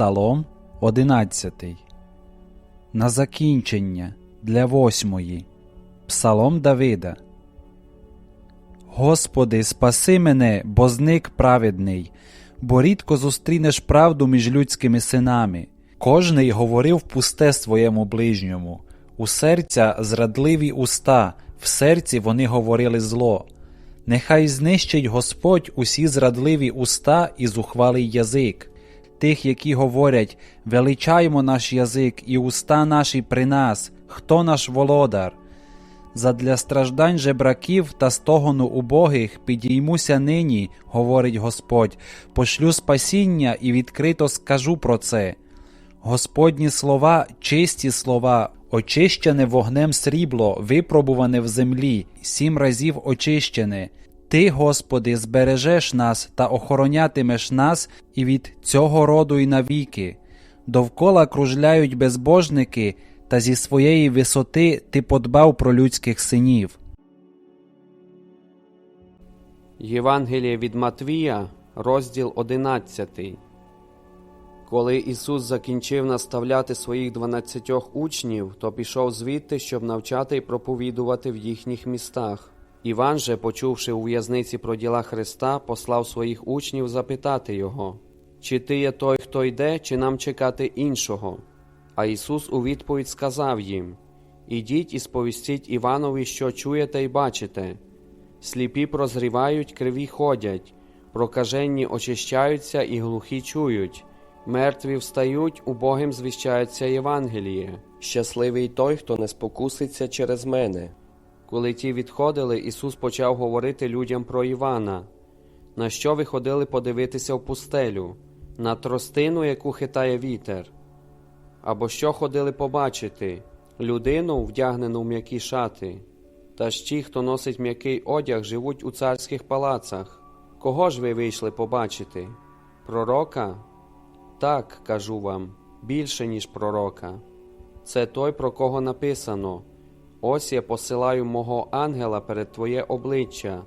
Псалом 11. На закінчення для восьмої. Псалом Давида. Господи, спаси мене, бо зник праведний, бо рідко зустрінеш правду між людськими синами. Кожний говорив пусте своєму ближньому. У серця зрадливі уста, в серці вони говорили зло. Нехай знищить Господь усі зрадливі уста і зухвалий язик, тих, які говорять величаємо наш язик і уста наші при нас, хто наш володар. Задля страждань жебраків та стогону убогих підіймуся нині, говорить Господь, пошлю спасіння і відкрито скажу про це. Господні слова, чисті слова, очищене вогнем срібло, випробуване в землі, сім разів очищене. Ти, Господи, збережеш нас та охоронятимеш нас і від цього роду і навіки. Довкола кружляють безбожники, та зі своєї висоти ти подбав про людських синів. Євангеліє від Матвія, розділ 11. Коли Ісус закінчив наставляти своїх дванадцятьох учнів, то пішов звідти, щоб навчати і проповідувати в їхніх містах. Іван же, почувши у в'язниці про діла Христа, послав своїх учнів запитати його, чи ти є той, хто йде, чи нам чекати іншого. А Ісус у відповідь сказав їм: Ідіть і сповістіть Іванові, що чуєте і бачите. Сліпі прозрівають, криві ходять, прокаженні очищаються і глухі чують, мертві встають, убогим звіщається Євангеліє. Щасливий той, хто не спокуситься через мене. Коли ті відходили, Ісус почав говорити людям про Івана, на що ви ходили подивитися в пустелю, на тростину, яку хитає вітер, або що ходили побачити людину, вдягнену в м'які шати. Та ж ті, хто носить м'який одяг, живуть у царських палацах. Кого ж ви вийшли побачити? Пророка? Так, кажу вам, більше, ніж пророка. Це той, про кого написано. Ось я посилаю мого ангела перед твоє обличчя,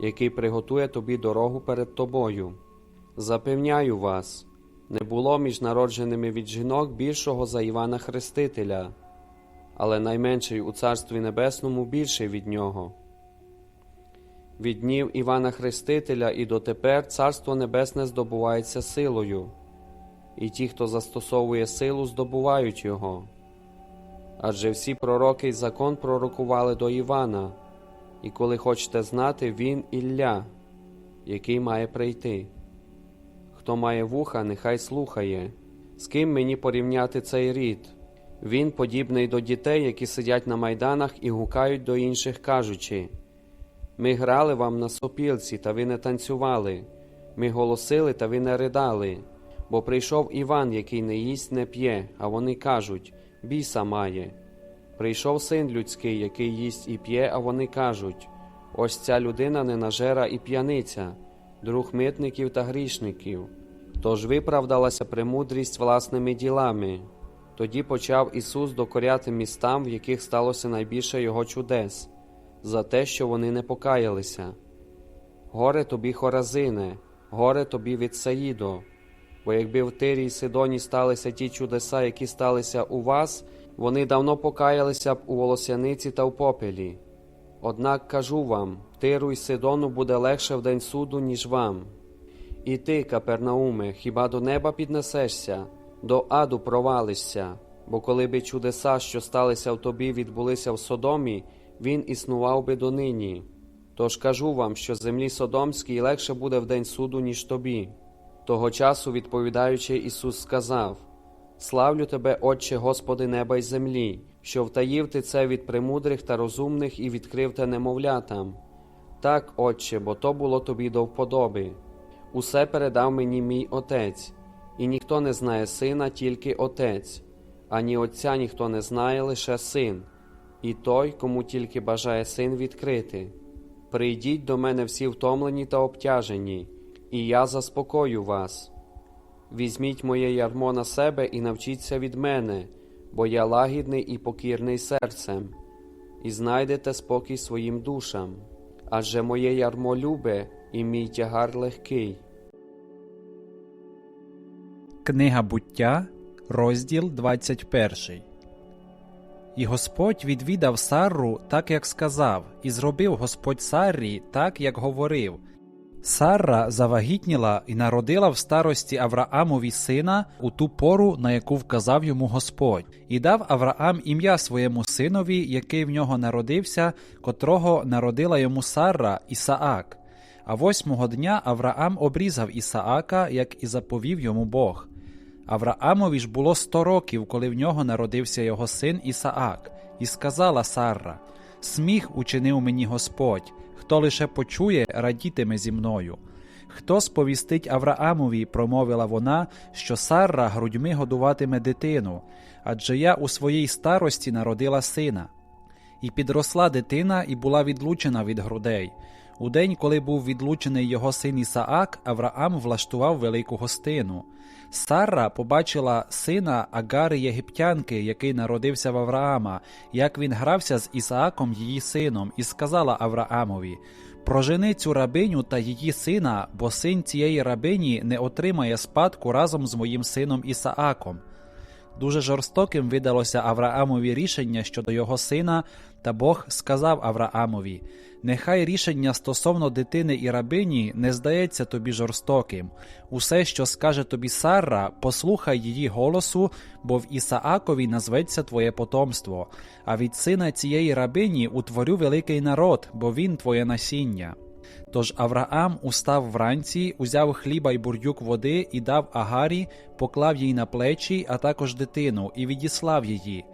який приготує тобі дорогу перед тобою. Запевняю вас, не було між народженими від жінок більшого за Івана Хрестителя, але найменший у Царстві Небесному більший від нього. Від днів Івана Хрестителя і дотепер Царство Небесне здобувається силою, і ті, хто застосовує силу, здобувають його. Адже всі пророки й закон пророкували до Івана, і коли хочете знати, він Ілля, який має прийти. Хто має вуха, нехай слухає, з ким мені порівняти цей рід. Він подібний до дітей, які сидять на майданах і гукають до інших, кажучи: Ми грали вам на сопілці, та ви не танцювали, ми голосили, та ви не ридали, бо прийшов Іван, який не їсть, не п'є, а вони кажуть біса має. Прийшов син людський, який їсть і п'є, а вони кажуть ось ця людина ненажера і п'яниця, друг митників та грішників. Тож виправдалася премудрість власними ділами. Тоді почав Ісус докоряти містам, в яких сталося найбільше Його чудес, за те, що вони не покаялися. Горе тобі, Хоразине, горе тобі від Саїдо, бо якби в Тирі й Сидоні сталися ті чудеса, які сталися у вас, вони давно покаялися б у волосяниці та в попелі. Однак кажу вам Тиру й Сидону буде легше в день суду, ніж вам. І ти, Капернауме, хіба до неба піднесешся, до аду провалишся, бо коли би чудеса, що сталися в тобі, відбулися в Содомі, він існував би донині. Тож кажу вам, що землі Содомській легше буде в день суду, ніж тобі. Того часу, відповідаючи, Ісус сказав: Славлю тебе, Отче, Господи неба й землі, що втаїв ти це від премудрих та розумних і відкрив те немовлятам. Так, Отче, бо то було тобі до вподоби. Усе передав мені мій Отець, і ніхто не знає сина, тільки Отець, ані Отця ніхто не знає, лише син, і той, кому тільки бажає син відкрити. Прийдіть до мене всі втомлені та обтяжені, і я заспокою вас. Візьміть моє ярмо на себе і навчіться від мене, бо я лагідний і покірний серцем, і знайдете спокій своїм душам, адже моє ярмо любе і мій тягар легкий. Книга буття, розділ 21. І Господь відвідав Сарру так, як сказав, і зробив Господь Саррі так, як говорив. Сарра завагітніла і народила в старості Авраамові сина у ту пору, на яку вказав йому Господь, і дав Авраам ім'я своєму синові, який в нього народився, котрого народила йому Сарра Ісаак. А восьмого дня Авраам обрізав Ісаака, як і заповів йому Бог. Авраамові ж було сто років, коли в нього народився його син Ісаак, і сказала Сарра: Сміх учинив мені Господь, хто лише почує, радітиме зі мною. Хто сповістить Авраамові, промовила вона, що Сарра грудьми годуватиме дитину, адже я у своїй старості народила сина. І підросла дитина і була відлучена від грудей. У день, коли був відлучений його син Ісаак, Авраам влаштував велику гостину. Сарра побачила сина Агари Єгиптянки, який народився в Авраама, як він грався з Ісааком її сином, і сказала Авраамові: Прожени цю рабиню та її сина, бо син цієї рабині не отримає спадку разом з моїм сином Ісааком. Дуже жорстоким видалося Авраамові рішення щодо його сина, та Бог сказав Авраамові: Нехай рішення стосовно дитини і рабині не здається тобі жорстоким. Усе, що скаже тобі Сарра, послухай її голосу, бо в Ісаакові назветься твоє потомство, а від сина цієї рабині утворю великий народ, бо він твоє насіння. Тож Авраам устав вранці, узяв хліба й бурдюк води і дав Агарі, поклав їй на плечі, а також дитину, і відіслав її.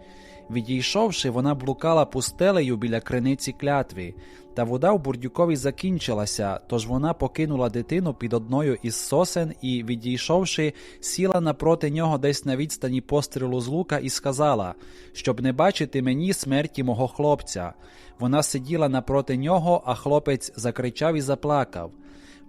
Відійшовши, вона блукала пустелею біля криниці клятви, та вода в бурдюкові закінчилася, тож вона покинула дитину під одною із сосен і, відійшовши, сіла напроти нього десь на відстані пострілу з лука і сказала, щоб не бачити мені смерті мого хлопця. Вона сиділа напроти нього, а хлопець закричав і заплакав.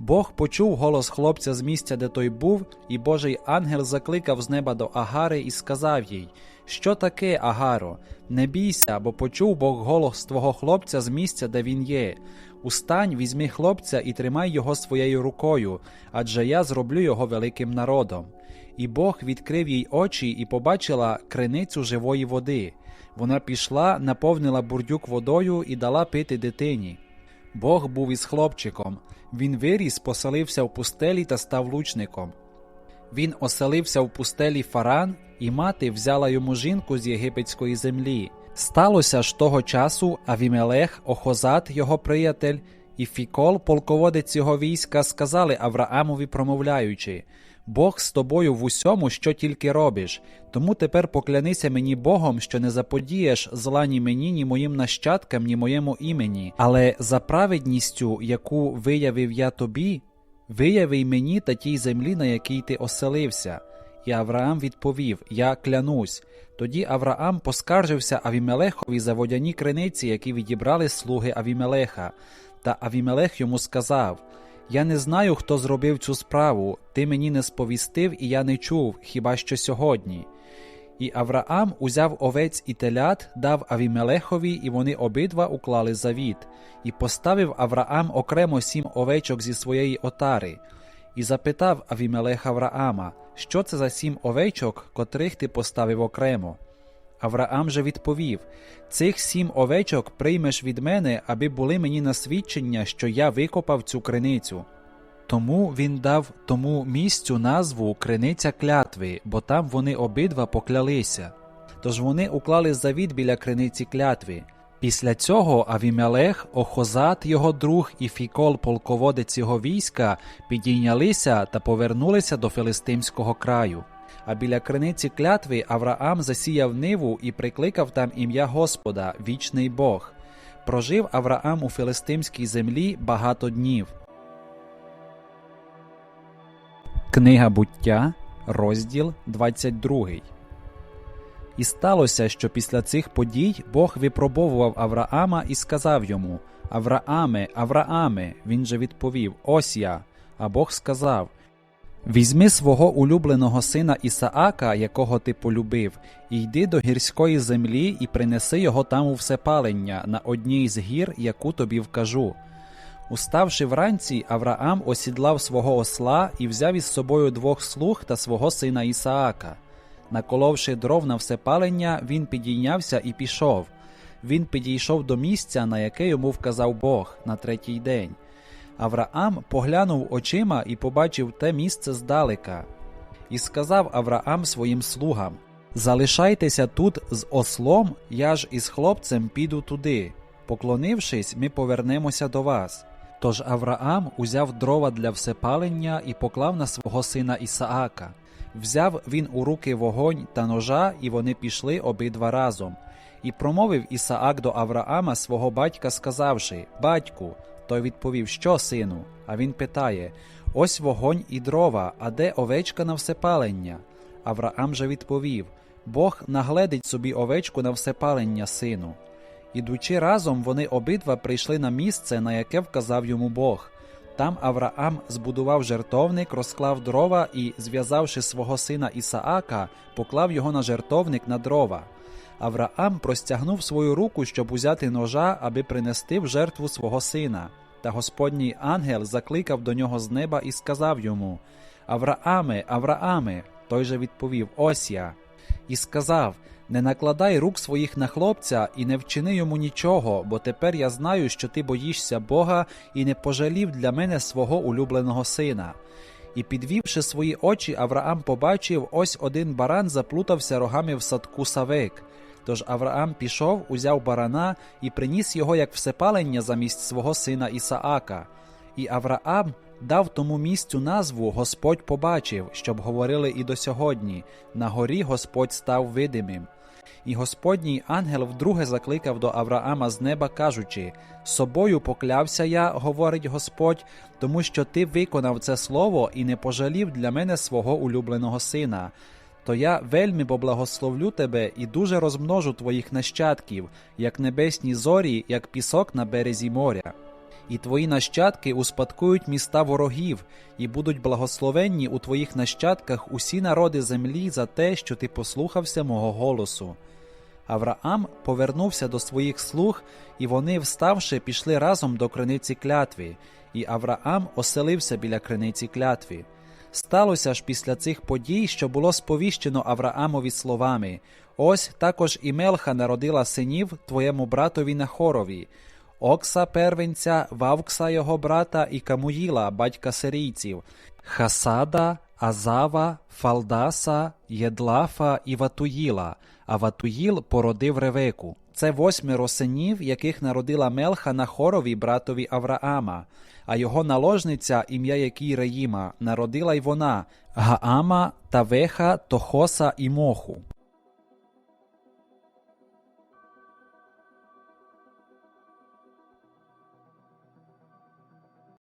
Бог почув голос хлопця з місця, де той був, і Божий ангел закликав з неба до Агари і сказав їй: Що таке, Агаро? Не бійся, бо почув Бог голос твого хлопця з місця, де він є. Устань, візьми хлопця і тримай його своєю рукою, адже я зроблю його великим народом. І Бог відкрив їй очі і побачила криницю живої води. Вона пішла, наповнила бурдюк водою і дала пити дитині. Бог був із хлопчиком. Він виріс, поселився в пустелі та став лучником. Він оселився в пустелі Фаран, і мати взяла йому жінку з єгипетської землі. Сталося ж того часу Авімелех, Охозат, його приятель, і Фікол, полководець його війська, сказали Авраамові, промовляючи: Бог з тобою в усьому, що тільки робиш. Тому тепер поклянися мені Богом, що не заподієш зла ні мені, ні моїм нащадкам, ні моєму імені, але за праведністю, яку виявив я тобі, вияви й мені та тій землі, на якій ти оселився. І Авраам відповів: Я клянусь. Тоді Авраам поскаржився Авімелехові за водяні криниці, які відібрали слуги Авімелеха. Та Авімелех йому сказав: Я не знаю, хто зробив цю справу, ти мені не сповістив, і я не чув, хіба що сьогодні. І Авраам узяв овець і телят, дав Авімелехові, і вони обидва уклали завіт, і поставив Авраам окремо сім овечок зі своєї отари, і запитав Авімелех Авраама, що це за сім овечок, котрих ти поставив окремо. Авраам же відповів: Цих сім овечок приймеш від мене, аби були мені на свідчення, що я викопав цю криницю. Тому він дав тому місцю назву Криниця клятви, бо там вони обидва поклялися. Тож вони уклали завіт біля криниці клятви. Після цього Авімелех, Охозат, його друг і Фікол, полководець його війська, підійнялися та повернулися до филистимського краю. А біля криниці клятви Авраам засіяв ниву і прикликав там ім'я Господа, вічний Бог. Прожив Авраам у филистимській землі багато днів. Книга буття, розділ 22. І сталося, що після цих подій Бог випробовував Авраама і сказав йому: Аврааме, Аврааме. Він же відповів: Ось я. А Бог сказав: Візьми свого улюбленого сина Ісаака, якого ти полюбив, і йди до гірської землі і принеси його там у всепалення на одній з гір, яку тобі вкажу. Уставши вранці, Авраам осідлав свого осла і взяв із собою двох слуг та свого сина Ісаака. Наколовши дров на всепалення, він підійнявся і пішов. Він підійшов до місця, на яке йому вказав Бог на третій день. Авраам поглянув очима і побачив те місце здалека. І сказав Авраам своїм слугам: Залишайтеся тут з ослом, я ж із хлопцем піду туди. Поклонившись, ми повернемося до вас. Тож Авраам узяв дрова для всепалення і поклав на свого сина Ісаака. Взяв він у руки вогонь та ножа, і вони пішли обидва разом. І промовив Ісаак до Авраама свого батька, сказавши: Батьку, той відповів, що сину? А він питає: Ось вогонь і дрова, а де овечка на всепалення? Авраам же відповів: Бог нагледить собі овечку на всепалення, сину. Ідучи разом, вони обидва прийшли на місце, на яке вказав йому Бог. Там Авраам збудував жертовник, розклав дрова і, зв'язавши свого сина Ісаака, поклав його на жертовник на дрова. Авраам простягнув свою руку, щоб узяти ножа, аби принести в жертву свого сина. Та Господній ангел закликав до нього з неба і сказав йому: Аврааме, Аврааме. Той же відповів: Ось я. І сказав: Не накладай рук своїх на хлопця і не вчини йому нічого, бо тепер я знаю, що ти боїшся Бога і не пожалів для мене свого улюбленого сина. І підвівши свої очі, Авраам побачив, ось один баран заплутався рогами в садку Савек. Тож Авраам пішов, узяв барана і приніс його як всепалення замість свого сина Ісаака. І Авраам дав тому місцю назву Господь побачив, щоб говорили і до сьогодні. На горі Господь став видимим. І Господній ангел вдруге закликав до Авраама з неба, кажучи: Собою поклявся я, говорить Господь, тому що ти виконав це слово і не пожалів для мене свого улюбленого сина. То я вельми поблагословлю тебе і дуже розмножу твоїх нащадків, як небесні зорі, як пісок на березі моря. І твої нащадки успадкують міста ворогів, і будуть благословенні у твоїх нащадках усі народи землі за те, що ти послухався мого голосу. Авраам повернувся до своїх слуг, і вони, вставши, пішли разом до криниці клятви, і Авраам оселився біля криниці клятви. Сталося ж після цих подій, що було сповіщено Авраамові словами: Ось також і Мелха народила синів твоєму братові Нахорові, Окса первенця, Вавкса його брата і Камуїла, батька сирійців, Хасада, Азава, Фалдаса, Єдлафа і Ватуїла, а Ватуїл породив Ревеку. Це восьмеро синів, яких народила Мелха Нахорові братові Авраама, а його наложниця, ім'я якій Реїма, народила й вона Гаама, Тавеха, Тохоса і Моху.